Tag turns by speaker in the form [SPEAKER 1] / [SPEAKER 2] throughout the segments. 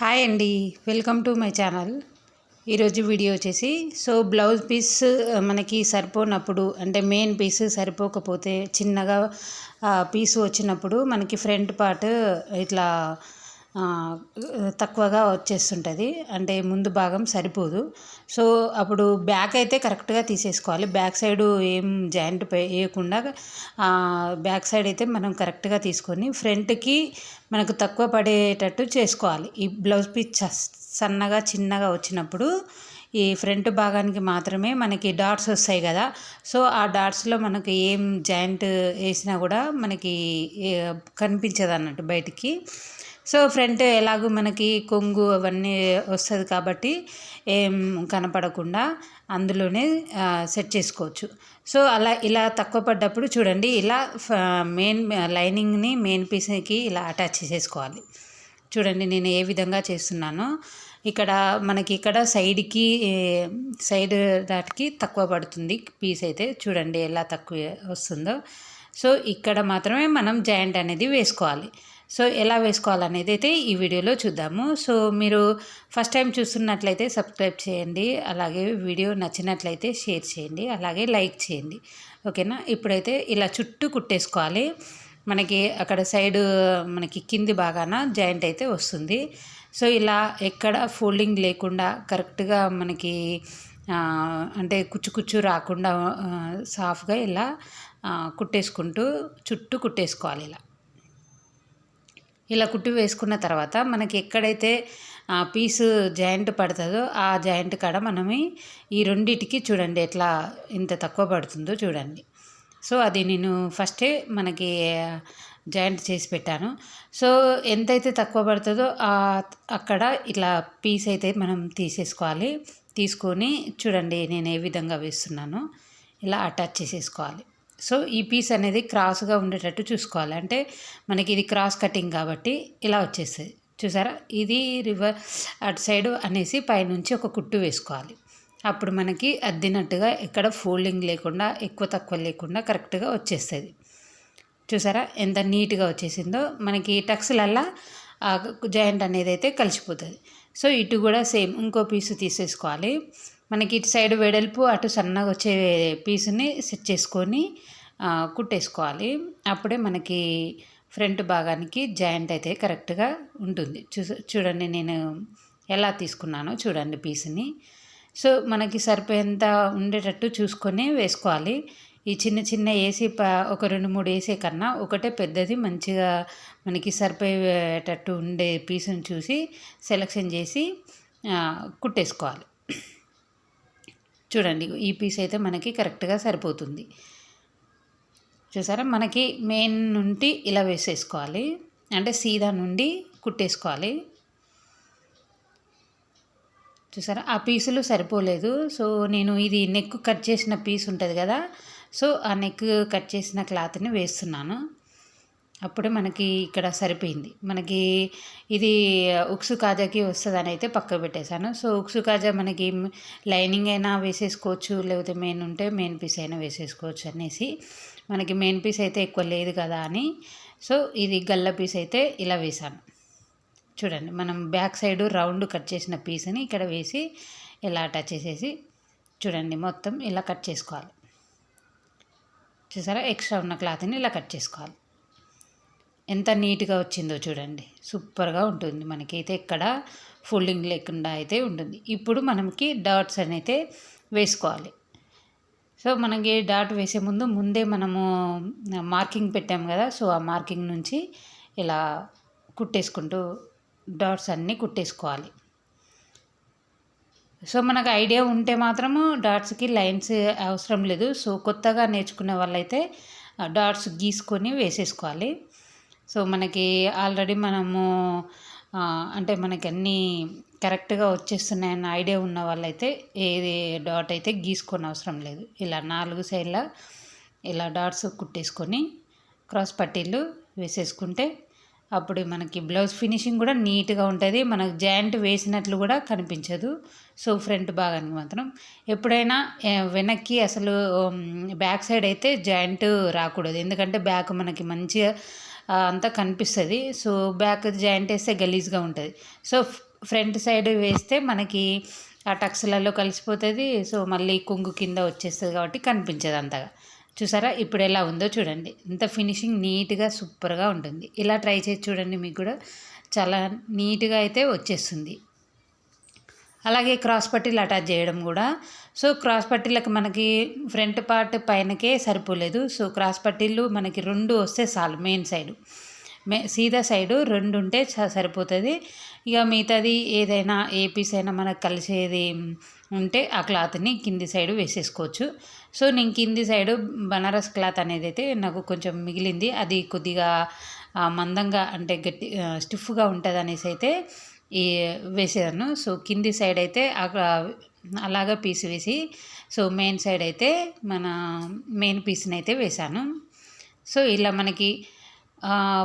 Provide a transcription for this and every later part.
[SPEAKER 1] Hi అండి. Welcome to my channel. ఈరోజు video వచ్చేసి సో బ్లౌజ్ పీస్ మనకి సరిపోనప్పుడు అంటే మెయిన్ పీస్ సరిపోకపోతే చిన్నగా పీస్ వచ్చినప్పుడు మనకి ఫ్రంట్ పార్ట్ ఇట్లా తక్కువగా వచ్చేస్తుంటుంది. అంటే ముందు భాగం సరిపోదు. సో అప్పుడు బ్యాక్ అయితే కరెక్ట్గా తీసేసుకోవాలి. బ్యాక్ సైడ్ ఏం జాయింట్ వేయకుండా బ్యాక్ సైడ్ అయితే మనం కరెక్ట్గా తీసుకొని ఫ్రంట్కి మనకు తక్కువ పడేటట్టు చేసుకోవాలి. ఈ బ్లౌజ్ పీస్ సన్నగా చిన్నగా వచ్చినప్పుడు ఈ ఫ్రంట్ భాగానికి మాత్రమే మనకి డాట్స్ వస్తాయి కదా. సో ఆ డాట్స్లో మనకి ఏం జాయింట్ వేసినా కూడా మనకి కనిపించదు అన్నట్టు బయటికి. సో ఫ్రంట్ ఎలాగో మనకి కొంగు అవన్నీ వస్తుంది కాబట్టి ఏం కనపడకుండా అందులోనే సెట్ చేసుకోవచ్చు. సో అలా ఇలా తక్కువ పడ్డప్పుడు చూడండి ఇలా ఫ- మెయిన్ లైనింగ్ని మెయిన్ పీస్కి ఇలా అటాచ్ చేసేసుకోవాలి. చూడండి నేను ఏ విధంగా చేస్తున్నానో. ఇక్కడ మనకి ఇక్కడ సైడ్కి సైడ్ దాటికి తక్కువ పడుతుంది పీస్ అయితే. చూడండి ఎలా తక్కువ వస్తుందో. సో ఇక్కడ మాత్రమే మనం జాయింట్ అనేది వేసుకోవాలి. సో ఎలా వేసుకోవాలనేది అయితే ఈ వీడియోలో చూద్దాము. సో మీరు ఫస్ట్ టైం చూస్తున్నట్లయితే సబ్స్క్రైబ్ చేయండి అలాగే వీడియో నచ్చినట్లయితే షేర్ చేయండి అలాగే లైక్ చేయండి. ఓకేనా? ఇప్పుడైతే ఇలా చుట్టూ కుట్టేసుకోవాలి. మనకి అక్కడ సైడ్ మనకి కింది బాగాన జాయింట్ అయితే వస్తుంది. సో ఇలా ఎక్కడ ఫోల్డింగ్ లేకుండా కరెక్ట్గా మనకి అంటే కుచ్చు కుచ్చు రాకుండా సాఫ్గా ఇలా కుట్టేసుకుంటూ చుట్టూ కుట్టేసుకోవాలి ఇలా. ఇలా కుట్టి వేసుకున్న తర్వాత మనకి ఎక్కడైతే ఆ పీసు జాయింట్ పడుతుందో ఆ జాయింట్ కాడ మనం ఈ రెండిటికి చూడండి ఎట్లా ఇంత తక్కువ పడుతుందో చూడండి. సో అది నేను ఫస్టే మనకి జాయింట్ చేసి పెట్టాను. సో ఎంతైతే తక్కువ పడుతుందో అక్కడ ఇట్లా పీస్ అయితే మనం తీసేసుకోవాలి. తీసుకొని చూడండి నేను ఏ విధంగా వేస్తున్నానో ఇలా అటాచ్ చేసేసుకోవాలి. సో ఈ పీస్ అనేది క్రాస్గా ఉండేటట్టు చూసుకోవాలి. అంటే మనకి ఇది క్రాస్ కటింగ్ కాబట్టి ఇలా వచ్చేస్తుంది. చూసారా? ఇది రివర్ అటు సైడ్ అనేసి పైనుంచి ఒక కుట్టు వేసుకోవాలి. అప్పుడు మనకి అద్దినట్టుగా ఎక్కడ ఫోల్డింగ్ లేకుండా ఎక్కువ తక్కువ లేకుండా కరెక్ట్గా వచ్చేస్తుంది. చూసారా? ఎంత నీట్గా వచ్చేసిందో. మనకి టక్స్లల్లా ఆ జాయింట్ అనేది అయితే కలిసిపోతుంది. సో ఇటు కూడా సేమ్ ఇంకో పీసు తీసేసుకోవాలి. మనకి ఇటు సైడ్ వెడల్పు అటు సన్నగా వచ్చే పీసుని సెట్ చేసుకొని కుట్టేసుకోవాలి. అప్పుడే మనకి ఫ్రంట్ భాగానికి జాయింట్ అయితే కరెక్ట్గా ఉంటుంది. చూ చూడండి నేను ఎలా తీసుకున్నానో చూడండి పీస్ని. సో మనకి సరిపోయేంత ఉండేటట్టు చూసుకొని వేసుకోవాలి. ఈ చిన్న చిన్న ఏసీ ప ఒక రెండు మూడు ఏసీ కన్నా ఒకటే పెద్దది మంచిగా మనకి సరిపోయేటట్టు ఉండే పీసుని చూసి సెలెక్షన్ చేసి కుట్టేసుకోవాలి. చూడండి ఈ పీస్ అయితే మనకి కరెక్ట్గా సరిపోతుంది. చూసారా? మనకి మెయిన్ నుండి ఇలా వేసేసుకోవాలి. అంటే సీదా నుండి కుట్టేసుకోవాలి. చూసారా? ఆ పీసులు సరిపోలేదు. సో నేను ఇది నెక్ కట్ చేసిన పీస్ ఉంటుంది కదా? సో ఆ నెక్ కట్ చేసిన క్లాత్ని వేస్తున్నాను. అప్పుడే మనకి ఇక్కడ సరిపోయింది. మనకి ఇది ఉక్సు కాజాకి వస్తుందని అయితే పక్క పెట్టేశాను. సో ఉక్సు కాజా మనకి లైనింగ్ అయినా వేసేసుకోవచ్చు లేకపోతే మెయిన్ ఉంటే మెయిన్ పీస్ అయినా వేసేసుకోవచ్చు అనేసి మనకి మెయిన్ పీస్ అయితే ఎక్కువ లేదు కదా అని. సో ఇది గల్ల పీస్ అయితే ఇలా వేశాను. చూడండి మనం బ్యాక్ సైడ్ రౌండ్ కట్ చేసిన పీస్ని ఇక్కడ వేసి ఇలా అటాచ్ చేసేసి చూడండి మొత్తం ఇలా కట్ చేసుకోవాలి. చూసారా? ఎక్స్ట్రా ఉన్న క్లాత్ని ఇలా కట్ చేసుకోవాలి. ఎంత నీట్గా వచ్చిందో చూడండి. సూపర్గా ఉంటుంది. మనకైతే ఎక్కడ ఫోల్డింగ్ లేకుండా అయితే ఉంటుంది. ఇప్పుడు మనకి డాట్స్ అయితే వేసుకోవాలి. సో మనకి డాట్ వేసే ముందు ముందే మనము మార్కింగ్ పెట్టాము కదా సో ఆ మార్కింగ్ నుంచి ఇలా కుట్టేసుకుంటూ డాట్స్ అన్నీ కుట్టేసుకోవాలి. సో మనకు ఐడియా ఉంటే మాత్రము డాట్స్కి లైన్స్ అవసరం లేదు. సో కొత్తగా నేర్చుకునే వాళ్ళైతే ఆ డాట్స్ గీసుకొని వేసేసుకోవాలి. సో మనకి ఆల్రెడీ మనము అంటే మనకి అన్నీ కరెక్ట్గా వచ్చేస్తున్నాయన్న ఐడియా ఉన్న వాళ్ళైతే ఏది డాట్ అయితే గీసుకొని అవసరం లేదు. ఇలా నాలుగు సైడ్ల ఇలా డాట్స్ కుట్టేసుకొని క్రాస్ పట్టీలు వేసేసుకుంటే అప్పుడు మనకి బ్లౌజ్ ఫినిషింగ్ కూడా నీట్గా ఉంటుంది. మనకు జాయింట్ వేసినట్లు కూడా కనిపించదు. సో ఫ్రంట్ భాగానికి మాత్రం ఎప్పుడైనా వెనక్కి అసలు బ్యాక్ సైడ్ అయితే జాయింట్ రాకూడదు. ఎందుకంటే బ్యాక్ మనకి మంచిగా అంతా కనిపిస్తుంది. సో బ్యాక్ జాయింట్ వేస్తే గలీజ్గా ఉంటుంది. సో ఫ్రంట్ సైడ్ వేస్తే మనకి ఆ టక్స్లలో కలిసిపోతుంది. సో మళ్ళీ కొంగు కింద వచ్చేస్తుంది కాబట్టి కనిపించదు అంతగా. చూసారా? ఇప్పుడు ఎలా ఉందో చూడండి. ఇంత ఫినిషింగ్ నీట్గా సూపర్గా ఉంటుంది. ఇలా ట్రై చేసి చూడండి మీకు కూడా. చాలా నీట్గా అయితే వచ్చేస్తుంది. అలాగే క్రాస్ పట్టీలు అటాచ్ చేయడం కూడా. సో క్రాస్ పట్టీలకు మనకి ఫ్రంట్ పార్ట్ పైనకే సరిపోలేదు. సో క్రాస్ పట్టీలు మనకి రెండు వస్తే చాలు మెయిన్ సైడు. మే సీదా సైడు రెండు ఉంటే సరిపోతుంది. ఇక మిగతాది ఏదైనా ఏ పీస్ అయినా మనకు కలిసేది ఉంటే ఆ క్లాత్ని కింది సైడు వేసేసుకోవచ్చు. సో నేను కింది సైడు బనారస్ క్లాత్ అనేది అయితే నాకు కొంచెం మిగిలింది. అది కొద్దిగా మందంగా అంటే గట్టి స్టిఫ్గా ఉంటుంది అనేసి అయితే ఈ వేసేదాను సో కింది సైడ్ అయితే అలాగా పీస్ వేసి సో మెయిన్ సైడ్ అయితే మన మెయిన్ పీస్ని అయితే వేశాను సో ఇలా మనకి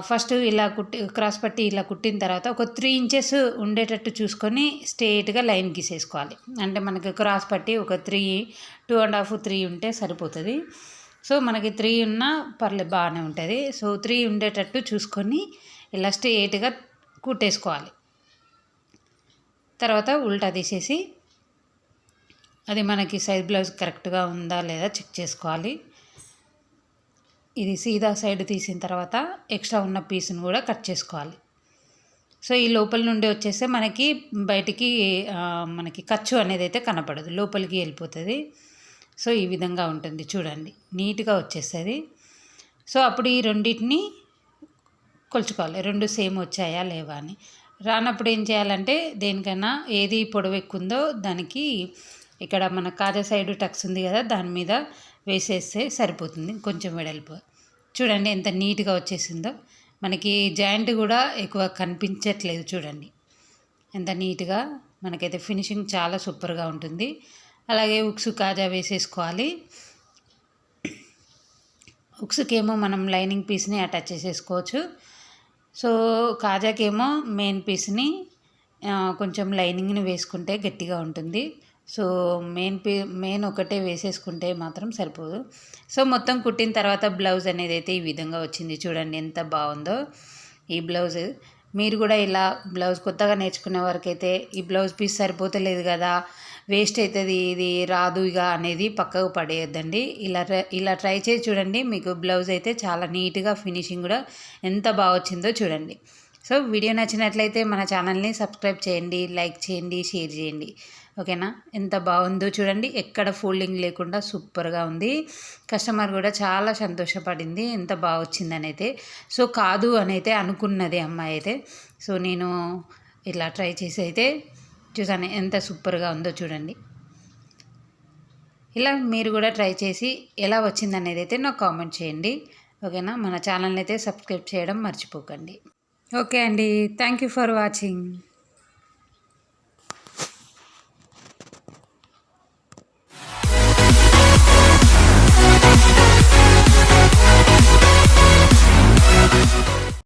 [SPEAKER 1] ఫస్ట్ ఇలా కుట్టి క్రాస్ పట్టి ఇలా కుట్టిన తర్వాత ఒక త్రీ ఇంచెస్ ఉండేటట్టు చూసుకొని స్ట్రేట్గా లైన్ గీసేసుకోవాలి. అంటే మనకి క్రాస్ పట్టి ఒక three two and half three ఉంటే సరిపోతుంది. సో మనకి త్రీ ఉన్నా పర్లేదు బాగానే ఉంటుంది. సో త్రీ ఉండేటట్టు చూసుకొని ఇలా స్ట్రేట్గా కుట్టేసుకోవాలి. తర్వాత ఉల్టా తీసేసి అది మనకి సైజ్ బ్లౌజ్ కరెక్ట్గా ఉందా లేదా చెక్ చేసుకోవాలి. ఇది సీదా సైడ్ తీసిన తర్వాత ఎక్స్ట్రా ఉన్న పీస్ని కూడా కట్ చేసుకోవాలి. సో ఈ లోపల నుండి వచ్చేస్తే మనకి బయటికి మనకి ఖర్చు అనేది అయితే కనపడదు. లోపలికి వెళ్ళిపోతుంది. సో ఈ విధంగా ఉంటుంది చూడండి. నీట్గా వచ్చేస్తుంది. సో అప్పుడు ఈ రెండింటిని కొలుచుకోవాలి. రెండు సేమ్ వచ్చాయా లేవా అని. రానప్పుడు ఏం చేయాలంటే దేనికైనా ఏది పొడవు ఎక్కుందో దానికి ఇక్కడ మన కాజా సైడ్ టక్స్ ఉంది కదా దాని మీద వేసేస్తే సరిపోతుంది. కొంచెం వెడల్పు. చూడండి ఎంత నీట్గా వచ్చేసిందో. మనకి జాయింట్ కూడా ఎక్కువ కనిపించట్లేదు చూడండి. ఎంత నీట్గా మనకైతే ఫినిషింగ్ చాలా సూపర్గా ఉంటుంది. అలాగే ఉక్సు కాజా వేసేసుకోవాలి. ఉక్సుకేమో మనం లైనింగ్ పీస్ని అటాచ్ చేసేసుకోవచ్చు. సో కాజాకేమో మెయిన్ పీస్ని కొంచెం లైనింగ్ని వేసుకుంటే గట్టిగా ఉంటుంది. సో మెయిన్ పీ మెయిన్ ఒకటే వేసేసుకుంటే మాత్రం సరిపోదు. సో మొత్తం కుట్టిన తర్వాత బ్లౌజ్ అనేది అయితే ఈ విధంగా వచ్చింది చూడండి ఎంత బాగుందో ఈ బ్లౌజ్. మీరు కూడా ఇలా బ్లౌజ్ కొత్తగా నేర్చుకునే వరకైతే ఈ బ్లౌజ్ పీస్ సరిపోతలేదు కదా వేస్ట్ అవుతుంది ఇది రాదు ఇక అనేది పక్కకు పడేయద్దండి. ఇలా ఇలా ట్రై చేసి చూడండి. మీకు బ్లౌజ్ అయితే చాలా నీట్గా ఫినిషింగ్ కూడా ఎంత బాగా వచ్చిందో చూడండి. సో వీడియో నచ్చినట్లయితే మన ఛానల్ని సబ్స్క్రైబ్ చేయండి లైక్ చేయండి షేర్ చేయండి. ఓకేనా? ఎంత బాగుందో చూడండి. ఎక్కడ ఫోల్డింగ్ లేకుండా సూపర్గా ఉంది. కస్టమర్ కూడా చాలా సంతోషపడింది. ఎంత బాగా వచ్చిందని అయితే సో కాదు అని అయితే అనుకున్నది అమ్మాయి అయితే. సో నేను ఇలా ట్రై చేసి అయితే చూసాను ఎంత సూపర్గా ఉందో చూడండి. ఇలా మీరు కూడా ట్రై చేసి ఎలా వచ్చిందనేది అయితే నాకు కామెంట్ చేయండి. ఓకేనా? మన ఛానల్ని అయితే సబ్స్క్రైబ్ చేయడం మర్చిపోకండి. ఓకే అండి. Thank you for watching.